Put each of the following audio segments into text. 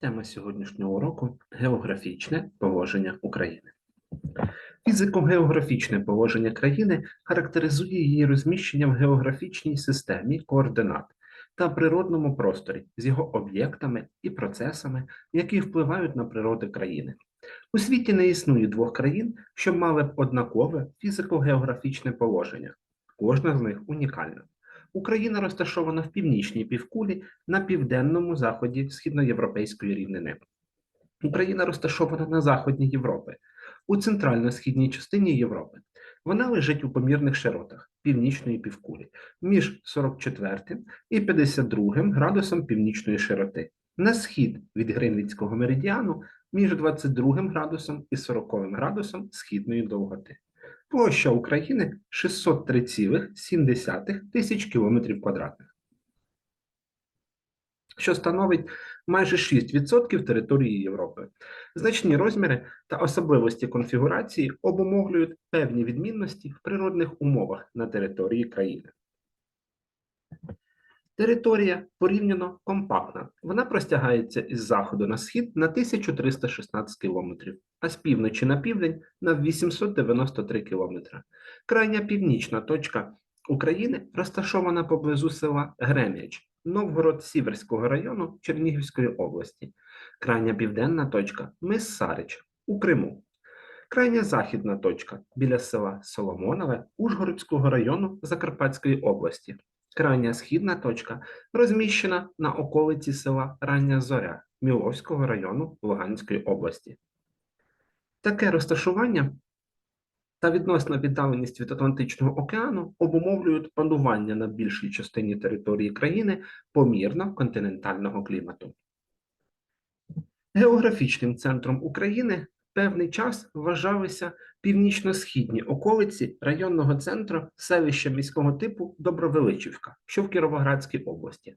Тема сьогоднішнього уроку географічне положення України. Фізико-географічне положення країни характеризує її розміщення в географічній системі координат та природному просторі з його об'єктами і процесами, які впливають на природу країни. У світі не існує двох країн, що мали б однакове фізико-географічне положення. Кожна з них унікальна. Україна розташована в північній півкулі на південному заході східноєвропейської рівнини. Україна розташована на заході Європи, у центрально-східній частині Європи. Вона лежить у помірних широтах північної півкулі між 44 і 52 градусом північної широти, на схід від Гринвіцького меридіану між 22 градусом і 40 градусом східної довготи. Площа України 603,7 тисяч кілометрів квадратних, що становить майже 6% території Європи. Значні розміри та особливості конфігурації обумовлюють певні відмінності в природних умовах на території країни. Територія порівняно компактна. Вона простягається із заходу на схід на 1316 кілометрів, а з півночі на південь на 893 кілометри. Крайня північна точка України розташована поблизу села Грем'яч, Новгород-Сіверського району Чернігівської області. Крайня південна точка мис Сарич у Криму. Крайня західна точка біля села Соломонове Ужгородського району Закарпатської області. Крайня східна точка розміщена на околиці села Рання Зоря Міловського району Луганської області. Таке розташування та відносна віддаленість від Атлантичного океану обумовлюють панування на більшій частині території країни помірно континентального клімату. Географічним центром України певний час вважалися північно-східні околиці районного центру селища міського типу Добровеличівка, що в Кіровоградській області.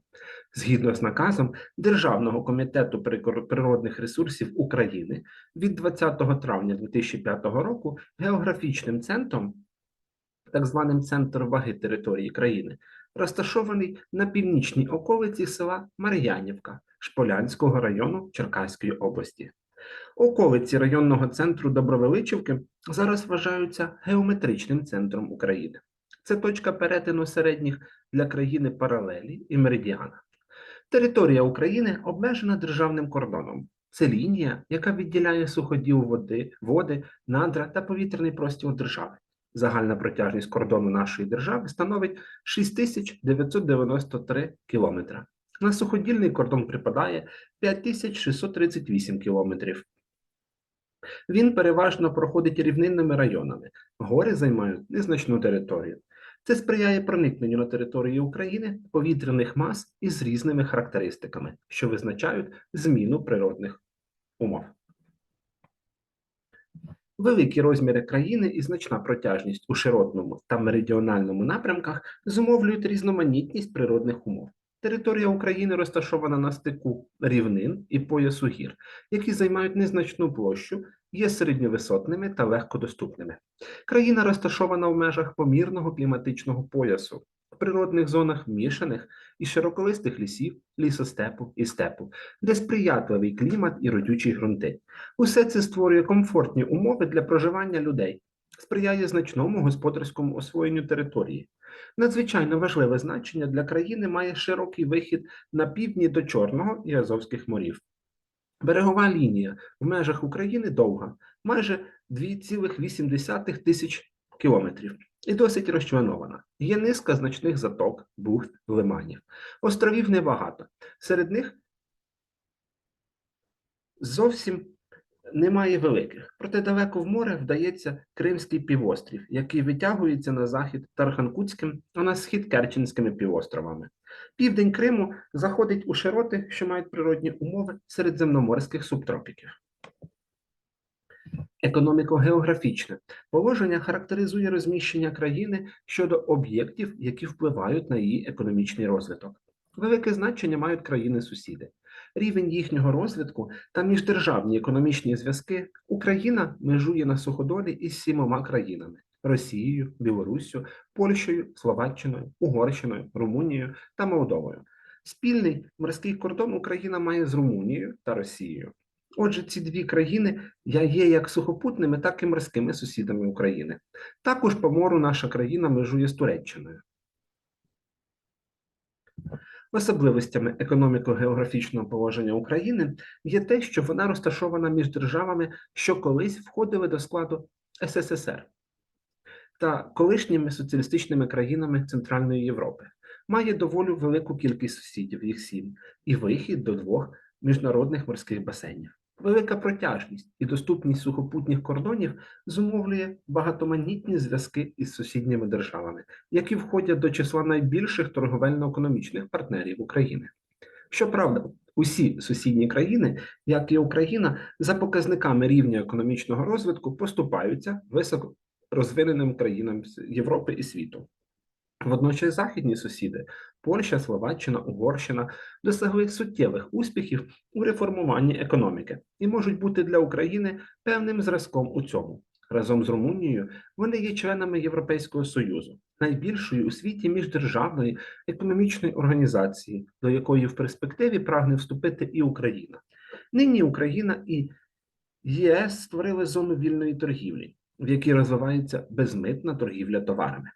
Згідно з наказом Державного комітету природних ресурсів України від 20 травня 2005 року географічним центром, так званим центром ваги території країни, розташований на північній околиці села Мар'янівка Шполянського району Черкаської області. Околиці районного центру Добровеличівки зараз вважаються геометричним центром України. Це точка перетину середніх для країни паралелі і меридіана. Територія України обмежена державним кордоном. Це лінія, яка відділяє суходіл води, води, надра та повітряний простір держави. Загальна протяжність кордону нашої держави становить 6993 кілометри. На суходільний кордон припадає 5638 кілометрів. Він переважно проходить рівнинними районами. Гори займають незначну територію. Це сприяє проникненню на територію України повітряних мас із різними характеристиками, що визначають зміну природних умов. Великі розміри країни і значна протяжність у широтному та меридіональному напрямках зумовлюють різноманітність природних умов. Територія України розташована на стику рівнин і поясу гір, які займають незначну площу, є середньовисотними та легкодоступними. Країна розташована в межах помірного кліматичного поясу, в природних зонах мішаних і широколистих лісів, лісостепу і степу, де сприятливий клімат і родючі ґрунти. Усе це створює комфортні умови для проживання людей, сприяє значному господарському освоєнню території. Надзвичайно важливе значення для країни має широкий вихід на півдні до Чорного і Азовських морів. Берегова лінія в межах України довга, майже 2,8 тисяч кілометрів, і досить розчленована. Є низка значних заток, бухт, лиманів. Островів небагато. Серед них зовсім немає великих. Проте далеко в море вдається Кримський півострів, який витягується на захід Тарханкутським, а на схід Керченськими півостровами. Південь Криму заходить у широти, що мають природні умови середземноморських субтропіків. Економіко-географічне положення характеризує розміщення країни щодо об'єктів, які впливають на її економічний розвиток. Велике значення мають країни-сусіди. Рівень їхнього розвитку та міждержавні економічні зв'язки Україна межує на суходолі із сімома країнами: Росією, Білоруссю, Польщею, Словаччиною, Угорщиною, Румунією та Молдовою. Спільний морський кордон Україна має з Румунією та Росією. Отже, ці дві країни є як сухопутними, так і морськими сусідами України. Також по мору наша країна межує з Туреччиною. Особливостями економіко-географічного положення України є те, що вона розташована між державами, що колись входили до складу СССР та колишніми соціалістичними країнами Центральної Європи. Має доволі велику кількість сусідів, їх сім, і вихід до двох міжнародних морських басейнів. Велика протяжність і доступність сухопутніх кордонів зумовлює багатоманітні зв'язки із сусідніми державами, які входять до числа найбільших торговельно-економічних партнерів України. Щоправда, усі сусідні країни, як і Україна, за показниками рівня економічного розвитку поступаються високо розвиненим країнам Європи і світу. Водночас західні сусіди Польща, Словаччина, Угорщина досягли суттєвих успіхів у реформуванні економіки і можуть бути для України певним зразком у цьому. Разом з Румунією вони є членами Європейського Союзу, найбільшої у світі міждержавної економічної організації, до якої в перспективі прагне вступити і Україна. Нині Україна і ЄС створили зону вільної торгівлі, в якій розвивається безмитна торгівля товарами.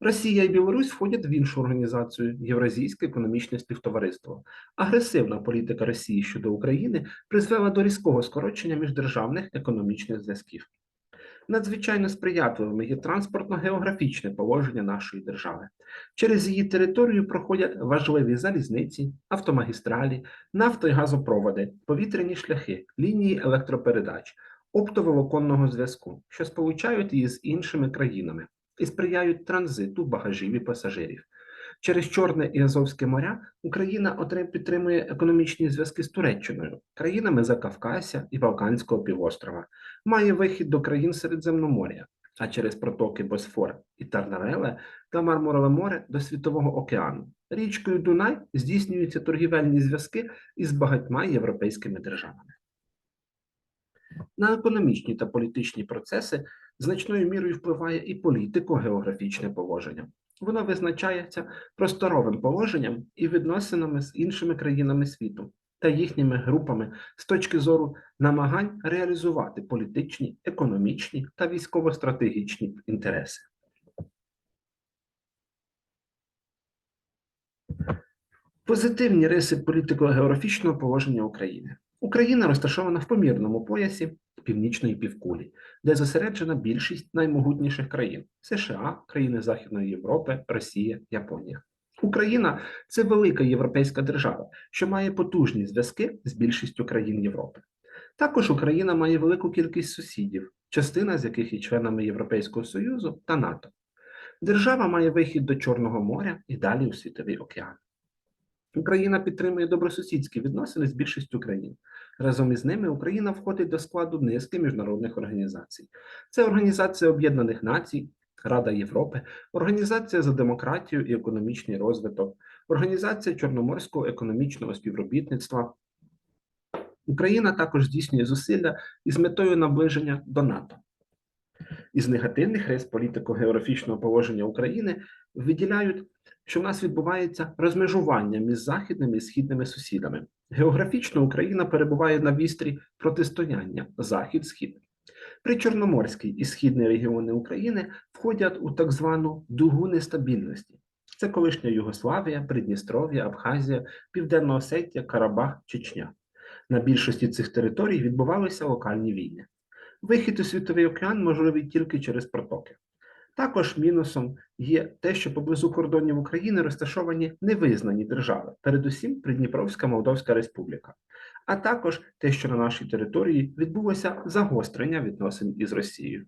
Росія і Білорусь входять в іншу організацію Євразійське економічне співтовариство. Агресивна політика Росії щодо України призвела до різкого скорочення міждержавних економічних зв'язків. Надзвичайно сприятливими є транспортно-географічне положення нашої держави. Через її територію проходять важливі залізниці, автомагістралі, нафто- і газопроводи, повітряні шляхи, лінії електропередач, оптоволоконного зв'язку, що сполучають її з іншими країнами і сприяють транзиту багажів і пасажирів. Через Чорне і Азовське моря Україна підтримує економічні зв'язки з Туреччиною, країнами Закавкасся і Балканського півострова, має вихід до країн Середземноморя, а через протоки Босфор і Тарнавеле та Мармурове море до Світового океану. Річкою Дунай здійснюються торгівельні зв'язки із багатьма європейськими державами. На економічні та політичні процеси значною мірою впливає і політико-географічне положення. Воно визначається просторовим положенням і відносинами з іншими країнами світу та їхніми групами з точки зору намагань реалізувати політичні, економічні та військово-стратегічні інтереси. Позитивні риси політико-географічного положення України. Україна розташована в помірному поясі північної півкулі, де зосереджена більшість наймогутніших країн США, країни Західної Європи, Росія, Японія. Україна це велика європейська держава, що має потужні зв'язки з більшістю країн Європи. Також Україна має велику кількість сусідів, частина з яких є членами Європейського Союзу та НАТО. Держава має вихід до Чорного моря і далі у Світовий океан. Україна підтримує добросусідські відносини з більшістю країн. Разом із ними Україна входить до складу низки міжнародних організацій. Це Організація Об'єднаних Націй, Рада Європи, Організація за демократію і економічний розвиток, Організація Чорноморського економічного співробітництва. Україна також здійснює зусилля із метою наближення до НАТО. Із негативних рис політико-географічного положення України виділяють, що в нас відбувається розмежування між західними і східними сусідами. Географічно Україна перебуває на вістрі протистояння захід-схід. Причорноморський і східні регіони України входять у так звану дугу нестабільності. Це колишня Югославія, Придністров'я, Абхазія, Південна Осетія, Карабах, Чечня. На більшості цих територій відбувалися локальні війни. Вихід у світовий океан можливий тільки через протоки. Також мінусом є те, що поблизу кордонів України розташовані невизнані держави, передусім Придніпровська Молдовська Республіка, а також те, що на нашій території відбулося загострення відносин із Росією.